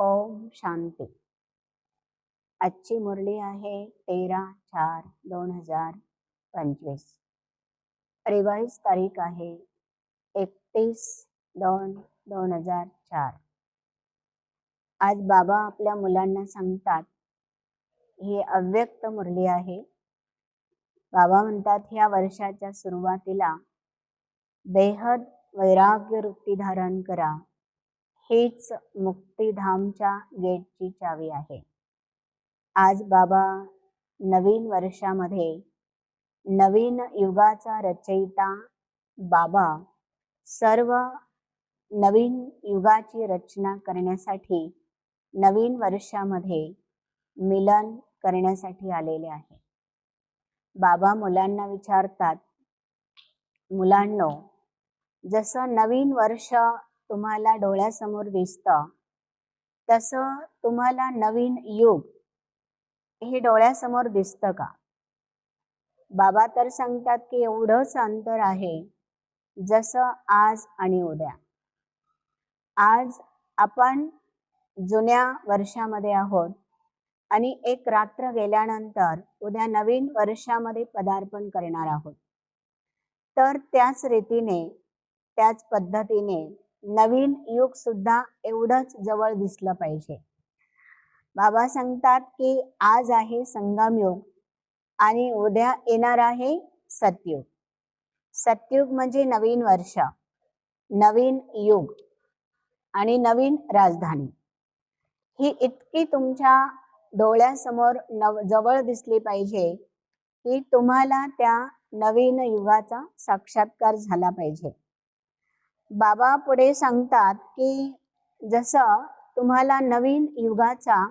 ओम शांती. आजची मुरली आहे तेरा चार दोन हजार पंचवीस. रिवाईज तारीख आहे एकतीस दोन दोन हजार चार. आज बाबा आपल्या मुलांना सांगतात ही अव्यक्त मुरली आहे. बाबा म्हणतात ह्या वर्षाच्या सुरुवातीला बेहद वैराग्य वृत्ती धारण करा. हीच मुक्तिधामच्या गेटची चावी आहे. आज बाबा नवीन वर्षामध्ये नवीन युगाचा रचयिता बाबा सर्व नवीन युगाची रचना करण्यासाठी नवीन वर्षामध्ये मिलन करण्यासाठी आलेले आहे. बाबा मुलांना विचारतात मुलांनो जसं नवीन वर्ष तुम्हाला डोळ्यासमोर दिसतं. तसं तुम्हाला नवीन युग हे डोळ्यासमोर दिसतं का? बाबा तर सांगतात की एवढंच अंतर आहे जसं आज आणि उद्या. आज आपण जुन्या वर्षामध्ये आहोत आणि एक रात्र गेल्यानंतर उद्या नवीन वर्षामध्ये पदार्पण करणार आहोत. तर त्याच रीतीने त्याच पद्धतीने नवीन युग सुद्धा एवढंच जवळ दिसलं पाहिजे. बाबा सांगतात की आज आहे संगम युग आणि उद्या येणार आहे सतयुग. सतयुग म्हणजे नवीन वर्ष नवीन युग आणि नवीन राजधानी. ही इतकी तुमच्या डोळ्यासमोर नव जवळ दिसली पाहिजे की तुम्हाला त्या नवीन युगाचा साक्षात्कार झाला पाहिजे. बाबा पुढे सांगतात की जसं तुम्हाला नवीन युगाचा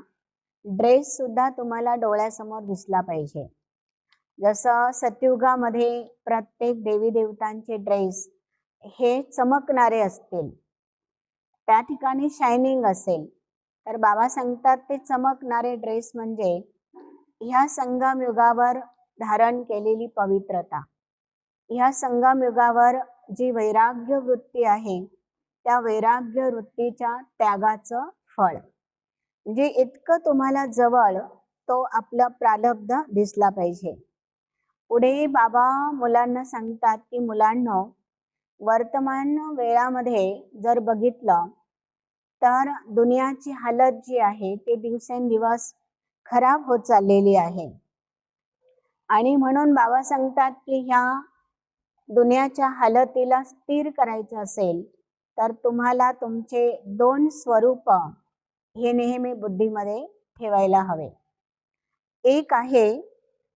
ड्रेस सुद्धा तुम्हाला डोळ्यासमोर दिसला पाहिजे. जसं सतयुगामध्ये प्रत्येक देवी देवतांचे ड्रेस हे चमकणारे असतील त्या ठिकाणी शायनिंग असेल तर बाबा सांगतात ते चमकणारे ड्रेस म्हणजे ह्या संगम युगावर धारण केलेली पवित्रता. ह्या संगम युगावर जी वैराग्य वृत्ती आहे त्या वैराग्य वृत्तीच्या त्यागाचं फळ. म्हणजे इतकं तुम्हाला जवळ तो आपला प्रालब्ध दिसला पाहिजे. पुढे बाबा मुलांना सांगतात की मुलांना वर्तमान वेळामध्ये जर बघितलं तर दुनियाची हालत जी आहे ती दिवसेंदिवस खराब होत चाललेली आहे. आणि म्हणून बाबा सांगतात की ह्या दुनियाच्या हालतीला स्थिर करायचं असेल तर तुम्हाला तुमचे दोन स्वरूप हे नेहमी बुद्धीमध्ये ठेवायला हवे. एक आहे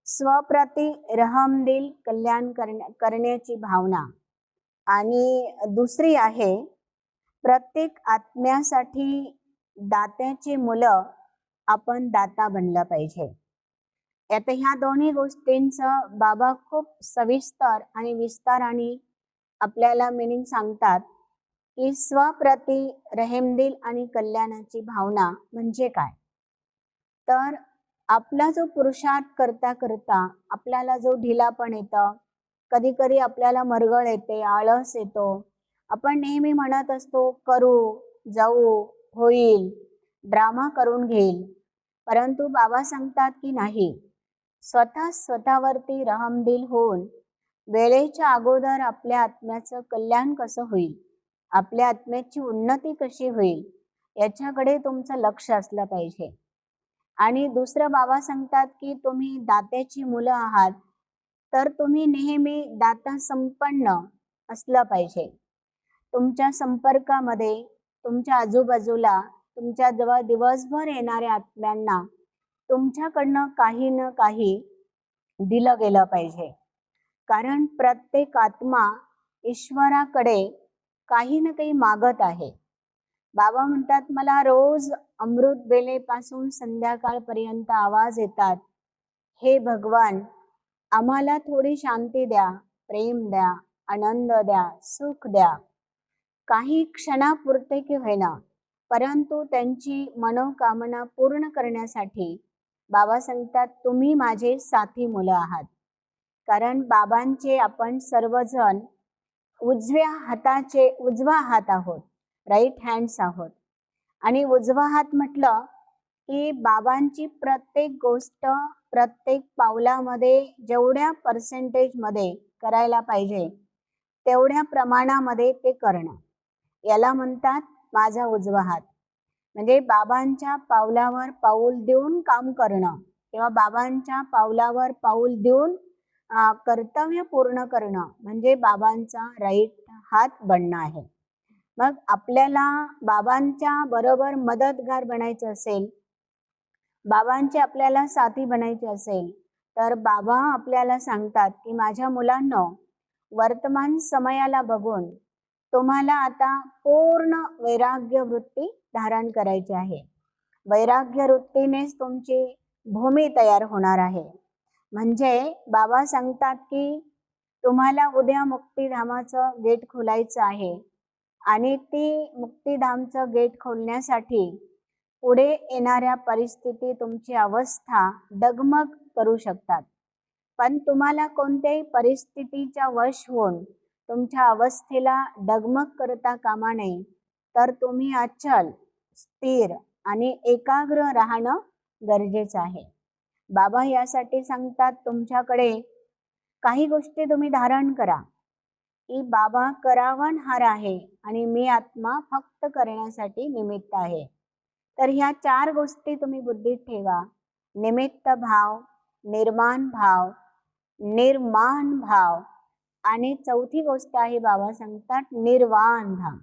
स्वप्रती रहमदिल कल्याण करण्या करण्याची भावना आणि दुसरी आहे प्रत्येक आत्म्यासाठी दात्याची मुलं आपण दाता बनलं पाहिजे. आता ह्या दोन्ही गोष्टींचं बाबा खूप सविस्तर आणि विस्ताराने आपल्याला मिनिंग सांगतात की स्वप्रती रहेमदिल आणि कल्याणाची भावना म्हणजे काय? तर आपला जो पुरुषार्थ करता करता आपल्याला जो ढिलापण येतं कधी कधी आपल्याला मरगळ येते आळस येतो आपण नेहमी म्हणत असतो करू जाऊ होईल ड्रामा करून घेईल. परंतु बाबा सांगतात की नाही. स्वतः स्वतःवरती रहमदिल होऊन वेळेच्या अगोदर आपल्या आत्म्याचं कल्याण कसं होईल? आपल्या आत्म्याची उन्नती कशी होईल? याच्याकडे तुमचं लक्ष असलं पाहिजे. आणि दुसरं बाबा सांगतात की तुम्ही दात्याची मुलं आहात तर तुम्ही नेहमी दाता संपन्न असलं पाहिजे. तुमच्या संपर्कामध्ये तुमच्या आजूबाजूला तुमच्या जवळ दिवसभर येणाऱ्या आत्म्यांना तुमच्याकडनं काही ना काही दिलं गेलं पाहिजे. कारण प्रत्येक आत्मा ईश्वराकडे काही ना काही मागत आहे. बाबा म्हणतात मला रोज अमृत बेलेपासून संध्याकाळपर्यंत आवाज येतात. हे भगवान आम्हाला थोडी शांती द्या प्रेम द्या आनंद द्या सुख द्या. काही क्षणापुरते की होईना परंतु त्यांची मनोकामना पूर्ण करण्यासाठी बाबा सांगतात तुम्ही माझे साथी मुलं आहात. कारण बाबांचे आपण सर्वजण उजव्या हाताचे उजवा हात आहोत राईट हँड्स आहोत. आणि उजवा हात म्हटलं की बाबांची प्रत्येक गोष्ट प्रत्येक पावलामध्ये जेवढ्या पर्सेंटेजमध्ये करायला पाहिजे तेवढ्या प्रमाणामध्ये ते करणं. याला म्हणतात माझा उजवा हात. म्हणजे बाबांच्या पावलावर पाऊल देऊन काम करणं. किंवा बाबांच्या पावलावर पाऊल देऊन कर्तव्य पूर्ण करणं म्हणजे बाबांचा राईट हात बनणं आहे. मग आपल्याला बाबांच्या बरोबर मदतगार बनायचं असेल बाबांचे आपल्याला साथी बनायचे असेल तर बाबा आपल्याला सांगतात की माझ्या मुलांनो वर्तमान समयाला बघून तुम्हाला आता पूर्ण वैराग्य वृत्ती धारण करायची आहे. वैराग्य वृत्तीनेच तुमची भूमी तयार होणार आहे. म्हणजे बाबा सांगतात की तुम्हाला उद्या मुक्तिधामाचं गेट खोलायचं आहे. आणि ती मुक्तिधामचं गेट खोलण्यासाठी पुढे येणाऱ्या परिस्थिती तुमची अवस्था डगमग करू शकतात. पण तुम्हाला कोणत्याही परिस्थितीच्या वश होऊन तुमच्या अवस्थेला डगमग करता कामा नये. तर तुम्ही अचल स्थिर आणि एकाग्र राहणं गरजेचं आहे. बाबा यासाठी सांगतात तुमच्याकडे काही गोष्टी तुम्ही धारण करा. की बाबा करावन हार आहे आणि मी आत्मा फक्त करण्यासाठी निमित्त आहे. तर ह्या चार गोष्टी तुम्ही बुद्धीत ठेवा. निमित्त भाव निर्माण भाव निर्माण भाव आणि चौथी गोष्ट आहे बाबा सांगतात निर्वाण धाम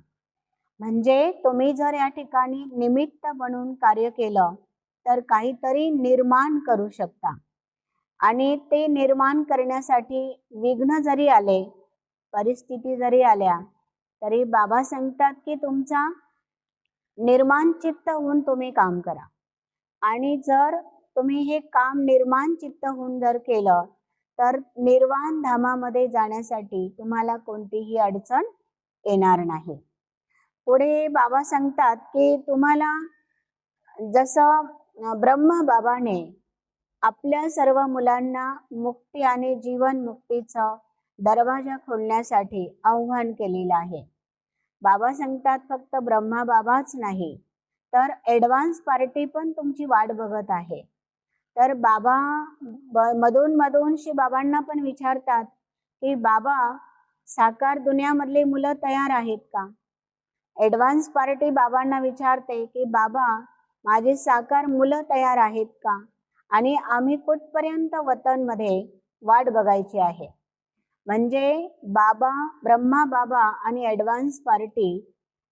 म्हणजे तुम्ही जर या ठिकाणी निमित्त बनून कार्य केलं तर काहीतरी निर्माण करू शकता. आणि ते निर्माण करण्यासाठी विघ्न जरी आले परिस्थिती जरी आल्या तरी बाबा सांगतात की तुमचा निर्माण चित्त होऊन तुम्ही काम करा. आणि जर तुम्ही हे काम निर्माण चित्त होऊन जर केलं तर निर्वाण धामामध्ये जाण्यासाठी तुम्हाला कोणतीही अडचण येणार नाही. पुढे बाबा सांगतात की तुम्हाला जसं अं, ब्रह्म बाबाने आपल्या सर्व मुलांना मुक्ती आणि जीवन मुक्तीचं दरवाजा खोलण्यासाठी आव्हान केलेलं आहे. बाबा सांगतात फक्त ब्रह्मा बाबाच नाही तर ॲडव्हान्स पार्टी पण तुमची वाट बघत आहे. तर बाबा मधून मधून श्री बाबांना पण विचारतात की बाबा साकार दुनियामधली मुलं तयार आहेत का? ॲडव्हान्स पार्टी बाबांना विचारते की बाबा माझी साकार मुलं तयार आहेत का? आणि आम्ही कुठपर्यंत वतनमध्ये वाट बघायची आहे? म्हणजे बाबा ब्रह्मा बाबा आणि ॲडव्हान्स पार्टी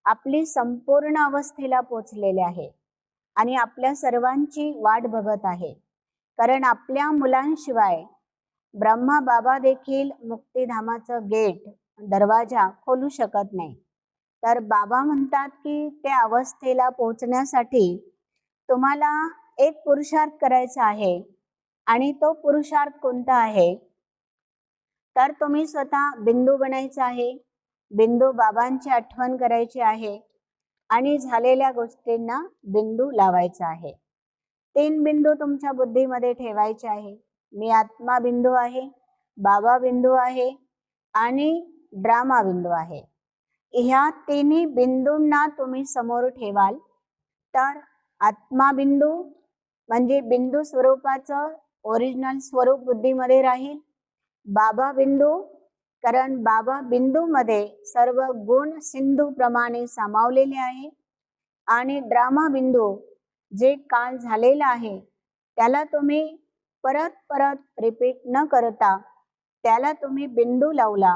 आपली संपूर्ण अवस्थेला पोचलेले आहे आणि आपल्या सर्वांची वाट बघत आहे. कारण आपल्या मुलांशिवाय ब्रह्मा बाबा देखील मुक्तिधामाचं गेट दरवाजा खोलू शकत नाही. तर बाबा म्हणतात की त्या अवस्थेला पोहोचण्यासाठी तुम्हाला एक पुरुषार्थ करायचा आहे आणि तो पुरुषार्थ कोणता आहे? तर तुम्ही स्वतः बिंदू बनायचा आहे बिंदू बाबांची आठवण करायची आहे आणि झालेल्या गोष्टींना बिंदू लावायचा आहे. तीन बिंदू तुमच्या बुद्धीमध्ये ठेवायचे आहे. मी आत्मा बिंदू आहे बाबा बिंदू आहे आणि ड्रामा बिंदू आहे. ह्या तिन्ही बिंदूंना तुम्ही समोर ठेवाल. तर आत्मा बिंदू म्हणजे बिंदू स्वरूपाचं ओरिजिनल स्वरूप बुद्धीमध्ये राहील. बाबा बिंदू कारण बाबा बिंदूमध्ये सर्व गुण सिंधू प्रमाणे सामावलेले आहे. आणि ड्रामा बिंदू जे काल झालेलं आहे त्याला तुम्ही परत परत रिपीट न करता त्याला तुम्ही बिंदू लावला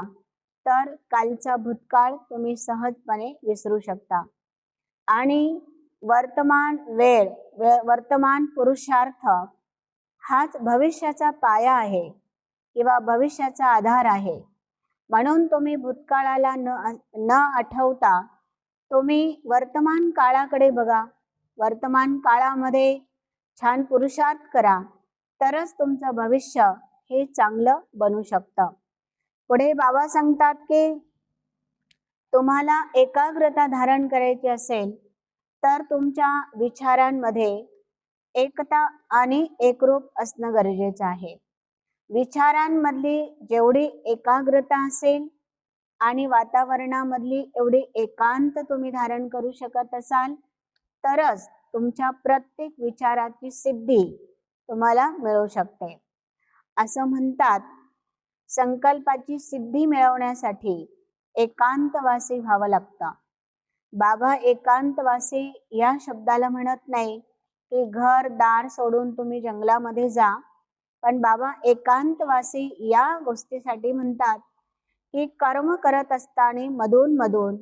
तर कालचा भूतकाळ तुम्ही सहजपणे विसरू शकता. आणि वर्तमान वेळ वर्तमान पुरुषार्थ हाच भविष्याचा पाया आहे किंवा भविष्याचा आधार आहे. म्हणून तुम्ही भूतकाळाला न न आठवता तुम्ही वर्तमान काळाकडे बघा. वर्तमान काळामध्ये छान पुरुषार्थ करा. तरच तुमचं भविष्य हे चांगलं बनू शकतं. पुढे बाबा सांगतात की तुम्हाला एकाग्रता धारण करायची असेल तर तुमच्या विचारांमध्ये एकता आणि एकरूप असणं गरजेचं आहे. विचारांमधली जेवढी एकाग्रता असेल आणि वातावरणामधली एवढी एकांत तुम्ही धारण करू शकत असाल तरच तुमच्या प्रत्येक विचाराची सिद्धी तुम्हाला मिळू शकते. असं म्हणतात संकल्पाची सिद्धी मिळवण्यासाठी एकांतवासी व्हावं लागतं. बाबा एकांतवासी या शब्दाला म्हणत नाही की घर दार सोडून तुम्ही जंगलामध्ये जा. पण बाबा एकांतवासी या गोष्टीसाठी म्हणतात की कर्म करत असताना मधून मधून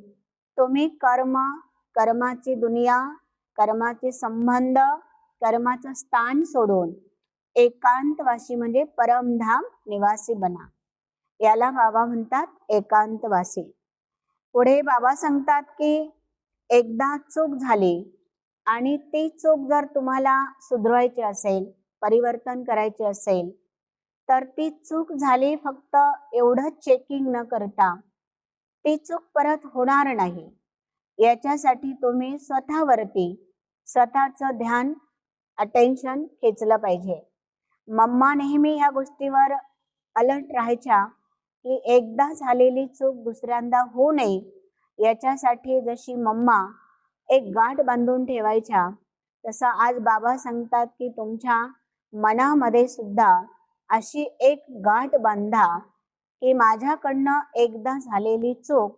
तुम्ही कर्म कर्माची दुनिया कर्माचे संबंध कर्माचं स्थान सोडून एकांतवासी म्हणजे परमधाम निवासी बना. याला बाबा म्हणतात एकांतवासी. पुढे बाबा सांगतात की एकदा चूक झाली आणि ती चूक जर तुम्हाला सुधरवायची असेल परिवर्तन करायचे असेल तर ती चूक झाली फक्त एवढं चेकिंग न करता ती चूक परत होणार नाही. याच्यासाठी तुम्ही स्वतःवरती स्वतःचं ध्यान अटेन्शन खेचलं पाहिजे. मम्मा नेहमी ह्या गोष्टीवर अलर्ट राहायच्या की एकदा झालेली चूक दुसऱ्यांदा होऊ नये. याच्यासाठी जशी मम्मा एक गाठ बांधून ठेवायच्या तसं आज बाबा सांगतात की तुमच्या मनामध्ये सुद्धा अशी एक गाठ बांधा की माझ्याकडनं एकदा झालेली चूक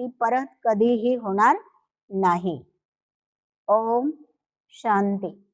ती परत कधीही होणार नाही. ओम शांती.